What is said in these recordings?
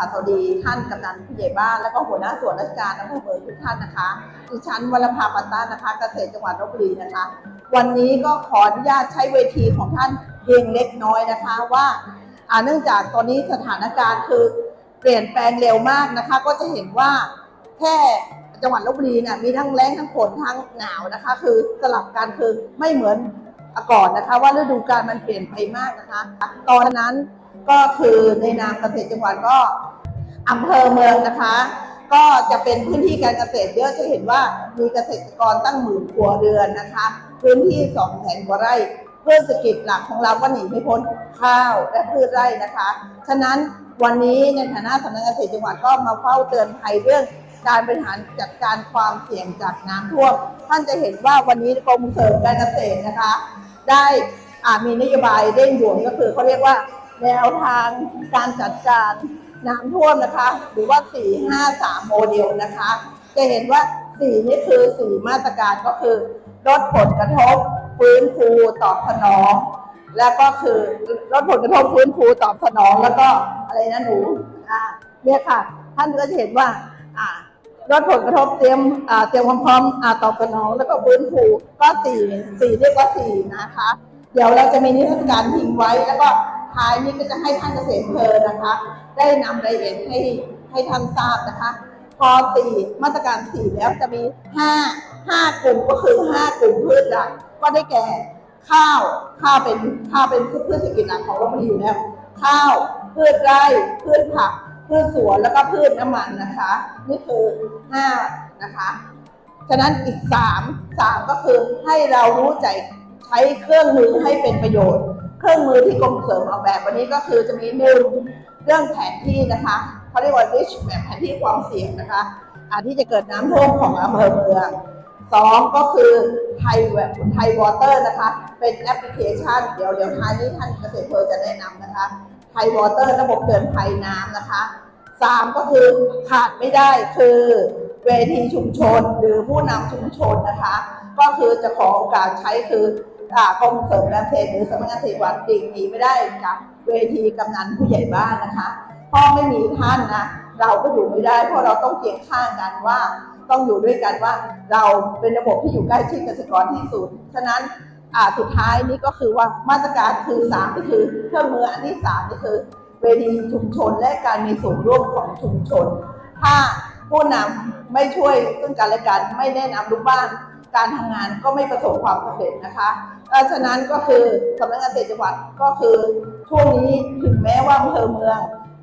ค่ะสวัสดีท่านกำนันผู้ใหญ่บ้าน แล้วก็หัวหน้าส่วนราชการอำเภอเมืองทุกท่านนะคะดิฉันวรภาปัตตานะคะ เกษตรจังหวัดลบบุรีนะคะ วันนี้ก็ขออนุญาตใช้เวทีของท่านเพียงเล็กน้อยนะคะว่าอ่าเนื่องจากตอนนี้สถานการณ์คือเปลี่ยนแปลงเร็วมากนะคะ ก็จะเห็นว่าแค่จังหวัดลบบุรีเนี่ยมีทั้งแล้งทั้งฝนทั้งหนาวนะคะ คือสลับกันคือไม่เหมือนก่อนนะคะ ว่าฤดูกาลมันเปลี่ยนไปมากนะคะ ตอนนั้นก็คือในนามเกษตรจังหวัดก็ อำเภอเมืองนะคะ ก็จะเป็นพื้นที่การเกษตรเยอะจะเห็นว่ามีเกษตรกรตั้งหมื่นครัวเรือนนะคะ พื้นที่สองแสนกว่าไร่พืชเศรษฐกิจหลักของเราก็หนีไม่พ้นข้าวและพืชไร่นะคะ ฉะนั้นวันนี้ในฐานะสำนักเกษตรจังหวัดก็มาเฝ้าเตือนภัยเรื่องการบริหารจัดการความเสี่ยงจากน้ำท่วม ท่านจะเห็นว่าวันนี้กรมเสริมการเกษตรนะคะ ได้อ่ามีนโยบายเร่งด่วนก็คือเขาเรียกว่าแนวทางการจัดการ น้ำท่วมนะคะ หรือว่า 453 โมเดลนะคะ จะเห็นว่า 4 นี่คือ 4 มาตรการก็คือ ลดผลกระทบฟื้นฟูตอบสนอง แล้วก็คือลดผลกระทบฟื้นฟูตอบสนองแล้วก็อะไรนะหนูอ่าเนี่ยค่ะ ท่านก็จะเห็นว่าอ่าลดผลกระทบเตรียมเตรียมความพร้อมตอบสนอง แล้วก็ฟื้นฟูก็สี่สี่เรียกว่าสี่นะคะ เดี๋ยวเราจะมีนิทรรศการทิ้งไว้ แล้วก็ท้ายนี้ก็จะให้ท่านเกษตรเพลินนะคะ ได้นำรายละเอียดให้ให้ท่านทราบนะคะพอสี่มาตรการสี่แล้วจะมีห้าห้ากลุ่มก็คือห้ากลุ่มพืชหลักก็ได้แก่ ข้าวข้าวเป็นข้าวเป็นพืชเศรษฐกิจหลักของเรามีอยู่แล้วข้าวพืชไร่พืชผักพืชสวนแล้วก็พืชน้ำมันนะคะนี่คือห้านะคะฉะนั้นอีกสามสามก็คือให้เรารู้ใจใช้เครื่องมือให้เป็นประโยชน์ เครื่องมือที่กรมเสริมออกแบบวันนี้ก็คือจะมีหนึ่ง เรื่องแผนที่นะคะเขาเรียกว่า rich map แผนที่ความเสี่ยงนะคะอาที่จะเกิดน้ำท่วมของอำเภอเมืองสองก็คือไทยแวไทยวอเตอร์นะคะ เป็นแอปพลิเคชัน เดี๋ยวเดี๋ยวท้ายนี้ท่านเกษตรเพอจะแนะนำนะคะไทยวอเตอร์ระบบเตือนภัยน้ำนะคะสามก็คือขาดไม่ได้คือเวทีชุมชนหรือผู้นำชุมชนนะคะ ก็คือจะขอโอกาสใช้คือ กรมเสริมการเกษตรหรือสำนักงานเกษตรวัดดิ่งหนีไม่ได้จากเวทีกำนันผู้ใหญ่บ้านนะคะพราะไม่มีท่านนะเราก็อยู่ไม่ได้ เพราะเราต้องเคียงข้างกันว่า ต้องอยู่ด้วยกันว่า เราเป็นระบบที่อยู่ใกล้ชิดเกษตรกรที่สุดฉะนั้นอ่าสุดท้ายนี้ก็คือว่ามาตรการคือสามก็คือเครื่องมืออันที่สามก็คือ เวทีชุมชนและการมีส่วนร่วมของชุมชน ถ้าผู้นำไม่ช่วยซึ่งกันและกันไม่แนะนำลูกบ้าน การทำงานก็ไม่ประสบความสำเร็จนะคะเพราะฉะนั้นก็คือสำนักงานเกษตจังหวัดก็คือช่วงนี้ถึงแม้ว่าอำเภอเมือง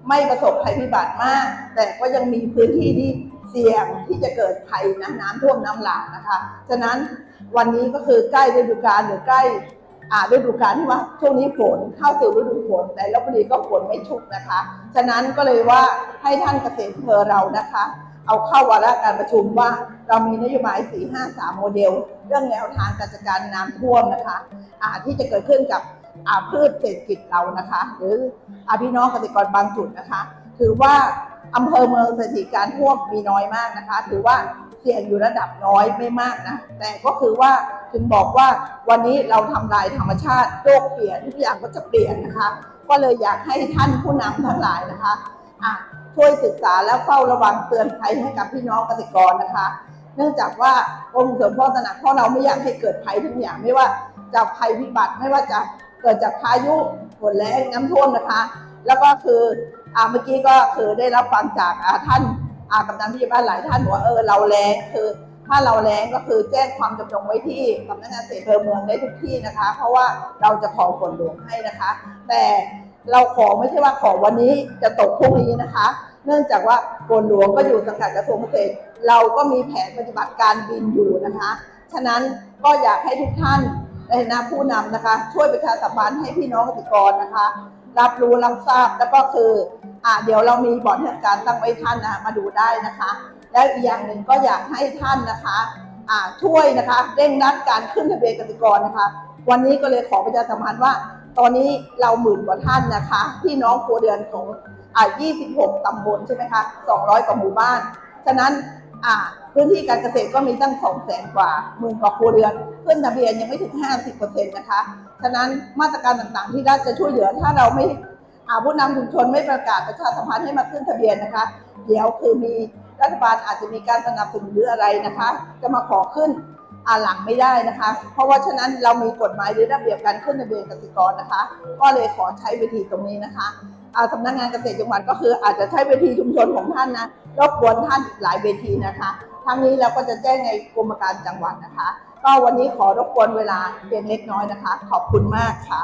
ไม่ประสบภัยพิบัติมาก แต่ก็ยังมีพื้นที่ที่เสี่ยงที่จะเกิดภัยน้ำน้ำท่วมน้ำหลากนะคะฉะนั้นวันนี้ก็คือใกล้ฤดูกาลหรือใกล้อ่าฤดูกาลที่ว่าช่วงนี้ฝนเข้าสู่ฤดูฝนแต่ลบบุรีก็ฝนไม่ชุกนะคะ ฉะนั้นก็เลยว่าให้ท่านเกษตรเพอเรานะคะ เอาเข้าวาระการประชุมว่าเรามีนโยบาย 453 โมเดล เรื่องแนวทางการจัดการน้ำท่วมนะคะอาที่จะเกิดขึ้นกับอาพืชเศรษฐกิจเรานะคะ หรืออาพี่น้องเกษตรกรบางจุดนะคะ ถือว่าอำเภอเมืองสถิติการท่วมมีน้อยมากนะคะ ถือว่าเสี่ยงอยู่ระดับน้อยไม่มากนะ แต่ก็คือว่าถึงบอกว่าวันนี้เราทำลายธรรมชาติโลกเปลี่ยนทุกอย่างก็จะเปลี่ยนนะคะ ก็เลยอยากให้ท่านผู้นำทั้งหลายนะคะอะ ช่วยศึกษาและเฝ้าระวังเตือนภัยให้กับพี่น้องเกษตรกรนะคะ เนื่องจากว่ากรมเสริมพ่อตระหนักเพราะเราไม่อยากให้เกิดภัยทุกอย่างไม่ว่าจะภัยพิบัติไม่ว่าจะเกิดจากพายุฝนแรงน้ำท่วมนะคะ แล้วก็คืออ่าเมื่อกี้ก็คือได้รับฟังจากอ่าท่านอ่ากำนันผู้ใหญ่บ้านหลายท่านบอกว่าเออเราแรงคือถ้าเราแรงก็คือแจ้งความจำนงไว้ที่สำนักงานเกษตรอำเภอเมืองได้ทุกที่นะคะ เพราะว่าเราจะขอฝนหลวงให้นะคะ แต่เราขอไม่ใช่ว่าขอวันนี้จะตกพรุ่งนี้นะคะ เนื่องจากว่าฝนหลวงก็อยู่สังกัดกระทรวงเกษตร เราก็มีแผนปฏิบัติการบินอยู่นะคะ ฉะนั้นก็อยากให้ทุกท่านในฐานะผู้นำนะคะ ช่วยประชาสัมพันธ์ให้พี่น้องเกษตรกรนะคะ รับรู้รับทราบแล้วก็คืออ่าเดี๋ยวเรามีบอร์ดเทศการตั้งไว้ท่านนะมาดูได้นะคะ แล้วอีกอย่างหนึ่งก็อยากให้ท่านนะคะอ่าช่วยนะคะเร่งรัดการขึ้นทะเบียนเกษตรกรนะคะ วันนี้ก็เลยขอประชาสัมพันธ์ว่า ตอนนี้เราหมื่นกว่าท่านนะคะ พี่น้องครัวเรือนของ อ่า26 ตำบลใช่ไหมคะ 200 กว่าหมู่บ้าน ฉะนั้นอ่าพื้นที่การเกษตรก็มีตั้ง2แสนกว่าหมื่นกว่าครัวเรือน ขึ้นทะเบียนยังไม่ถึง 50%นะคะ ฉะนั้นมาตรการต่างๆ ที่รัฐจะช่วยเหลือถ้าเราไม่อาผู้นำชุมชนไม่ประกาศประชาสัมพันธ์ให้มาขึ้นทะเบียนนะคะ เดี๋ยวคือมีรัฐบาลอาจจะมีการสนับสนุนหรืออะไรนะคะ จะมาขอขึ้นอาหลังไม่ได้นะคะ เพราะว่าฉะนั้นเรามีกฎหมายหรือระเบียบการขึ้นทะเบียนเกษตรกรนะคะ ก็เลยขอใช้เวทีตรงนี้นะคะ สำนักงานเกษตรจังหวัดก็คืออาจจะใช้เวทีชุมชนของท่านนะรบกวนท่านอีกหลายเวทีนะคะทั้งนี้เราก็จะแจ้งในกรมการจังหวัดนะคะ ก็วันนี้ขอรบกวนเวลาเพียงเล็กน้อยนะคะ ขอบคุณมากค่ะ